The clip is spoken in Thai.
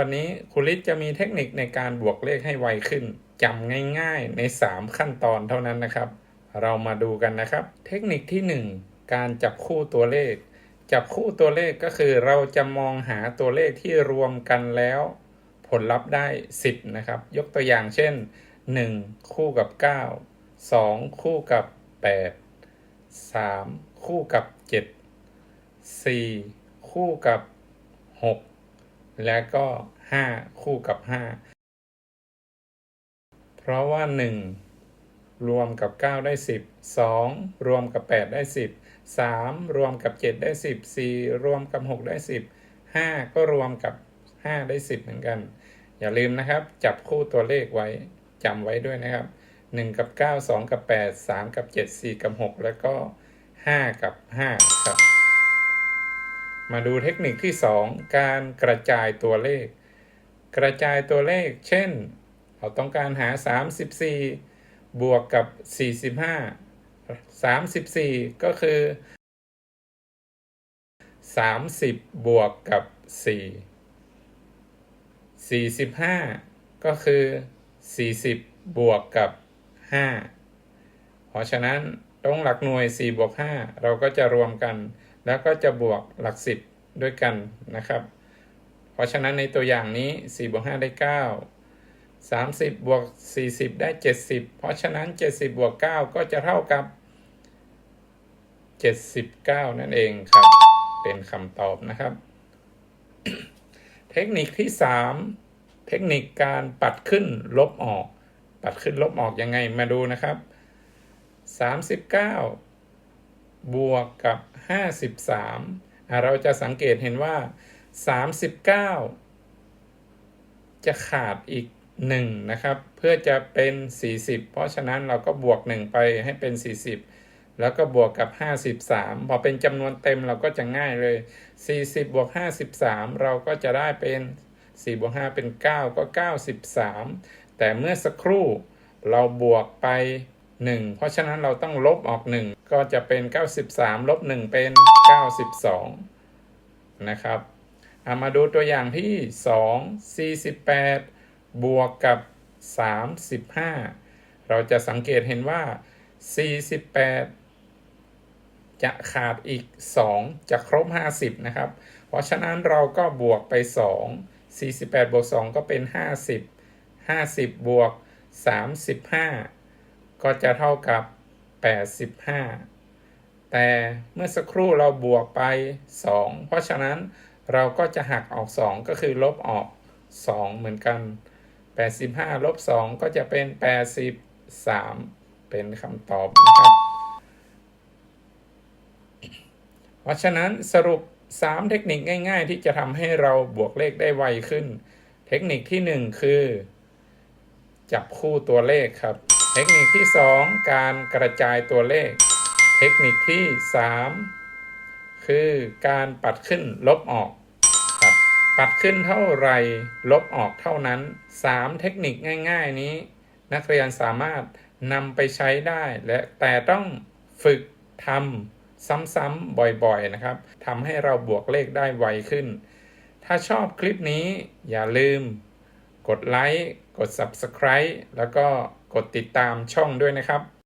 วันนี้ครูลิศจะมีเทคนิคในการบวกเลขให้ไวขึ้นจำง่ายๆใน 3 ขั้นตอนเท่านั้นนะครับ เรามาดูกันนะครับ เทคนิคที่ 1 การจับคู่ตัวเลข จับคู่ตัวเลขก็คือเราจะมองหาตัวเลขที่รวมกันแล้ว ผลลัพธ์ได้ 10 นะครับ ยกตัวอย่างเช่น 1 คู่กับ 9 2 คู่กับ 8 3 คู่กับ 7 4 คู่กับ 6 และก็ 5 คู่กับ 5 เพราะว่า 1 รวมกับ 9 ได้ 10 2 รวมกับ 8 ได้ 10 3 รวมกับ 7 ได้ 10 4 รวมกับ 6 ได้ 10 5 ก็รวมกับ 5 ได้ 10 เหมือนกัน อย่าลืมนะครับ จับคู่ตัวเลขไว้จำไว้ด้วยนะครับ 1 กับ 9 2 กับ 8 3 กับ 7 4 กับ 6 แล้วก็ 5 กับ 5 ครับ มาดูเทคนิคที่ 2 การกระจายตัวเลข กระจายตัวเลข เช่น เราต้องการหา 34 บวกกับ 45 34 ก็คือ 30 บวกกับ 4 45 ก็คือ 40 บวกกับ 5 เพราะฉะนั้นตรงหลักหน่วย 4 บวก 5 เราก็จะรวมกัน แล้วก็จะบวกหลัก10ด้วยกันนะครับ เพราะฉะนั้นในตัวอย่างนี้ 4 บวก 5 ได้ 9 30 บวก 40 ได้ 70 เพราะฉะนั้น 70 บวก 9 ก็จะเท่ากับ 79 นั่นเองครับ เป็นคำตอบนะครับ เทคนิคที่ 3 เทคนิคการปัดขึ้นลบออก ปัดขึ้นลบออกยังไงมาดูนะครับ 39 บวกกับ 53 เราจะสังเกตเห็นว่า 39 จะขาดอีก 1 นะครับ เพื่อจะเป็น 40 เพราะฉะนั้นเราก็บวก 1 ไปให้เป็น 40 แล้วก็บวกกับ 53 พอเป็นจำนวนเต็มเราก็จะง่ายเลย 40 บวก 53 เราก็จะได้เป็น 4 บวก 5 เป็น 9 ก็ 93 แต่เมื่อสักครู่เราบวกไป 1 เพราะฉะนั้นเราต้องลบออก 1 ก็จะเป็น 93 ลบ 1 เป็น 92 นะครับเอามาดูตัวอย่างที่ 2 48 บวกกับ 35 เราจะสังเกตเห็นว่า 48 จะขาดอีก 2 จะครบ 50 นะครับ เพราะฉะนั้นเราก็บวกไป 2 48 บวก 2 ก็เป็น 50 50 บวก 35 ก็จะเท่ากับ 85 แต่เมื่อสักครู่เราบวกไป 2 เพราะฉะนั้นเราก็จะหักออก 2 ก็คือลบออก 2 เหมือนกัน 85 ลบ 2 ก็จะเป็น 83 เป็นคำตอบนะครับ เพราะฉะนั้นสรุป 3 เทคนิคง่ายๆ ที่จะทำให้เราบวกเลขได้ไวขึ้น เทคนิคที่ 1 คือ จับคู่ตัวเลขครับ เทคนิคที่ 2 การกระจายตัวเลข เทคนิคที่ 3 คือการปัดขึ้นลบออกครับปัดขึ้นเท่าไรลบออกเท่านั้น 3 เทคนิคง่าย ๆ นี้ นักเรียนสามารถนำไปใช้ได้และแต่ต้องฝึกทำซ้ำๆบ่อยๆนะครับทำให้เราบวกเลขได้ไวขึ้น ถ้าชอบคลิปนี้อย่าลืม กดไลค์กด Subscribe แล้วก็ กดติดตามช่องด้วยนะครับ